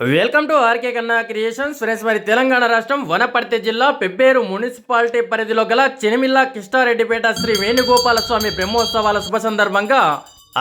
Welcome to R K Kanna creations. Friends మరి తెలంగాణ రాష్ట్రం వనపర్తి జిల్లా పెబ్బేరు మున్సిపాలిటీ పరిధిలో గల చెనిమిల్ల కిష్టారెడ్డిపేట శ్రీ వేణుగోపాల స్వామి బ్రహ్మోత్సవాల శుభ సందర్భంగా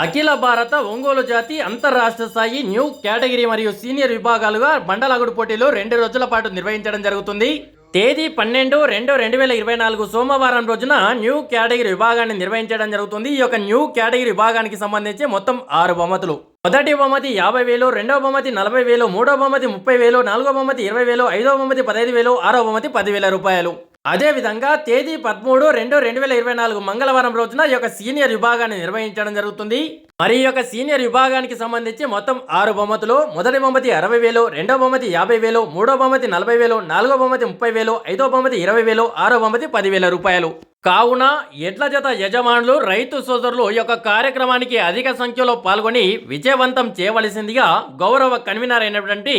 అఖిల భారత ఒంగోలు జాతి అంతర్రాష్ట్ర స్థాయి న్యూ కేటగిరీ మరియు సీనియర్ విభాగాలుగా బండలాగుడు పోటీలు రెండు రోజుల పాటు నిర్వహించడం జరుగుతుంది. తేదీ పన్నెండు రెండు రెండు వేల ఇరవై నాలుగు సోమవారం రోజున న్యూ కేటగిరీ విభాగాన్ని నిర్వహించడం జరుగుతుంది. ఈ యొక్క న్యూ కేటగిరీ విభాగానికి సంబంధించి మొత్తం ఆరు బహుమతులు. మొదటి బహుమతి యాభై వేలు రెండవ బహుమతి నలభై వేలు మూడవ బహుమతి ముప్పై వేలు నాలుగో బహుమతి ఇరవై వేలు ఐదవ బహుమతి పదహైదు వేలు ఆరో బహుమతి పదివేల రూపాయలు. అదే విధంగా తేదీ పదమూడు రెండు రెండు వేల ఇరవై నాలుగు మంగళవారం రోజున ఈ యొక్క సీనియర్ విభాగాన్ని నిర్వహించడం జరుగుతుంది. మరి ఈ యొక్క సీనియర్ విభాగానికి సంబంధించి మొత్తం ఆరు బహుమతులు మొదటి బహుమతి అరవై వేలు రెండో బహుమతి యాభై వేలు మూడో బహుమతి నలభై వేలు నాలుగో బహుమతి ముప్పై వేలు ఐదో బహుమతి ఇరవై వేలు ఆరో బహుమతి పదివేల రూపాయలు. కావున ఎడ్ల జత యజమానులు రైతు సోదరులు ఈ యొక్క కార్యక్రమానికి అధిక సంఖ్యలో పాల్గొని విజయవంతం చేయవలసిందిగా గౌరవ కన్వీనర్ అయినటువంటి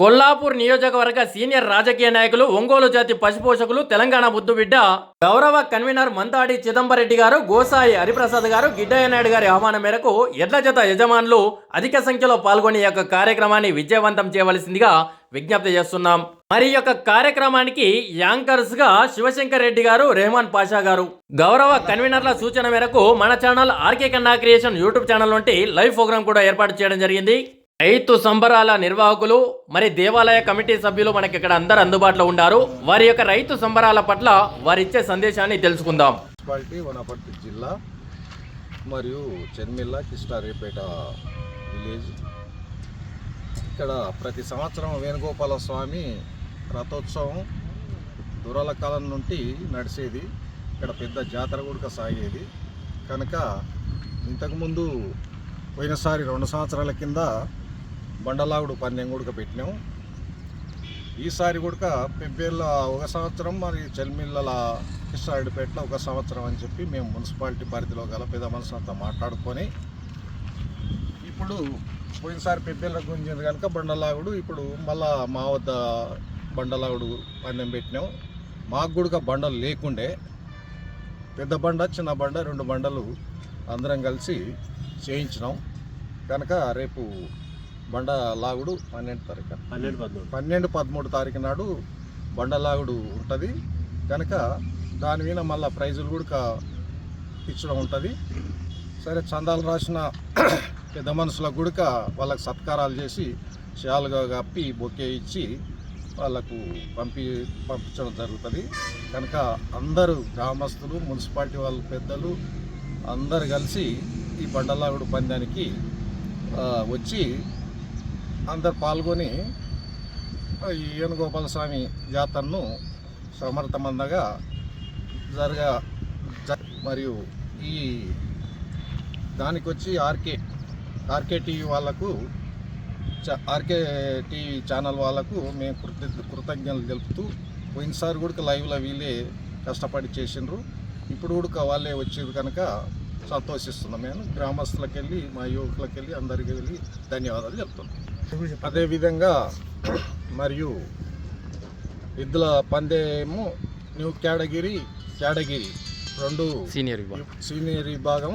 కొల్లాపూర్ నియోజకవర్గ సీనియర్ రాజకీయ నాయకులు ఒంగోలు జాతి పశుపోషకులు తెలంగాణ బుద్ధుబిడ్డ గౌరవ కన్వీనర్ మంతాడి చిదంబరెడ్డి గారు గోసాయి హరిప్రసాద్ గారు గిడ్డయ్య నాయుడు గారి ఆహ్వానం మేరకు ఎడ్ల జత యజమానులు అధిక సంఖ్యలో పాల్గొని ఈ యొక్క కార్యక్రమాన్ని విజయవంతం చేయవలసిందిగా విజ్ఞప్తి చేస్తున్నాం. మరి యొక్క కార్యక్రమానికి యాంకర్స్గా శివశంకర్ రెడ్డి గారు రెహమాన్ పాషా గారు. గౌరవ కన్వీనర్ల సూచన మేరకు మన channel R K Kanna creation YouTube channel నుండి లైవ్ ప్రోగ్రామ్ కూడా ఏర్పాటు చేయడం జరిగింది. రైతు సంబరాల నిర్వాహకులు మరి దేవాలయ కమిటీ సభ్యులు మనకి ఇక్కడ అందరు అందుబాటులో ఉన్నారు వారి యొక్క రైతు సంబరాల పట్ల వారిచ్చే సందేశాన్ని తెలుసుకుందాం. మున్సిపాలిటీ వనపర్తి జిల్లా మరియు చెన్మిల్ల కిష్టారేపేట విలేజ్. ఇక్కడ ప్రతి సంవత్సరం వేణుగోపాల స్వామి రథోత్సవం దూరాల కాలం నుండి నడిచేది. ఇక్కడ పెద్ద జాతర కూడా సాగేది. కనుక ఇంతకుముందు పోయినసారి రెండు సంవత్సరాల కింద బండలాగుడు పందెం కూడా పెట్టినాం. ఈసారి కూడా పెబ్బేళ్ళ ఒక సంవత్సరం మరి చెల్మిళ్ళల కృష్ణారెడ్డిపేటలో ఒక సంవత్సరం అని చెప్పి మేము మున్సిపాలిటీ పరిధిలో గల పెద్ద మనసులతో మాట్లాడుకొని ఇప్పుడు పోయినసారి పెబ్బేళ్ళ గురించి కనుక బండలాగుడు ఇప్పుడు మళ్ళా మా వద్ద బండలాగుడు పందెం పెట్టినాం. మాకు కూడా బండలు లేకుండే పెద్ద బండ చిన్న బండ రెండు బండలు అందరం కలిసి చేయించినాం. కనుక రేపు బండ లాగుడు పన్నెండు తారీఖు. పన్నెండు పదమూడు. పన్నెండు పదమూడు తారీఖు నాడు బండలాగుడు ఉంటుంది. కనుక దాని మీద మళ్ళీ ప్రైజులు కూడా ఇచ్చడం ఉంటుంది. సరే చందాలు రాసిన పెద్ద మనుషులకు గుడక వాళ్ళకి సత్కారాలు చేసి షాలుగా కప్పి బొకే ఇచ్చి వాళ్ళకు పంపి పంపించడం జరుగుతుంది. కనుక అందరూ గ్రామస్తులు మున్సిపాలిటీ వాళ్ళ పెద్దలు అందరు కలిసి ఈ బండలాగుడు పందానికి వచ్చి అందరు పాల్గొని ఈ వేణుగోపాల స్వామి జాతరను సమర్థమందగా జరగ జ- మరియు ఈ దానికి వచ్చి R K R K TV వాళ్ళకు ఆర్కే టీవీ ఛానల్ వాళ్ళకు మేము కృత కృతజ్ఞతలు తెలుపుతూ పోయినసారి కూడా లైవ్లో వీళ్ళే కష్టపడి చేసిండ్రు. ఇప్పుడు కూడా వాళ్ళే వచ్చేది కనుక సంతోషిస్తున్నాం. మేము గ్రామస్తులకు వెళ్ళి మా యువకులకు వెళ్ళి అందరికీ వెళ్ళి ధన్యవాదాలు చెప్తున్నాం. అదేవిధంగా మరియు ఎద్దుల పందేము న్యూ కేటగిరి కేటగిరి రెండు సీనియర్ సీనియర్ విభాగం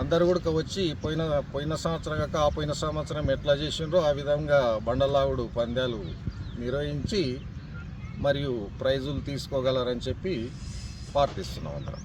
అందరు కూడా వచ్చి పోయిన పోయిన సంవత్సరం కాక ఆ పోయిన సంవత్సరం ఎట్లా చేసిండ్రో ఆ విధంగా బండలావుడు పందాలు నిర్వహించి మరియు ప్రైజులు తీసుకోగలరని చెప్పి ప్రార్థిస్తున్నాం అందరం.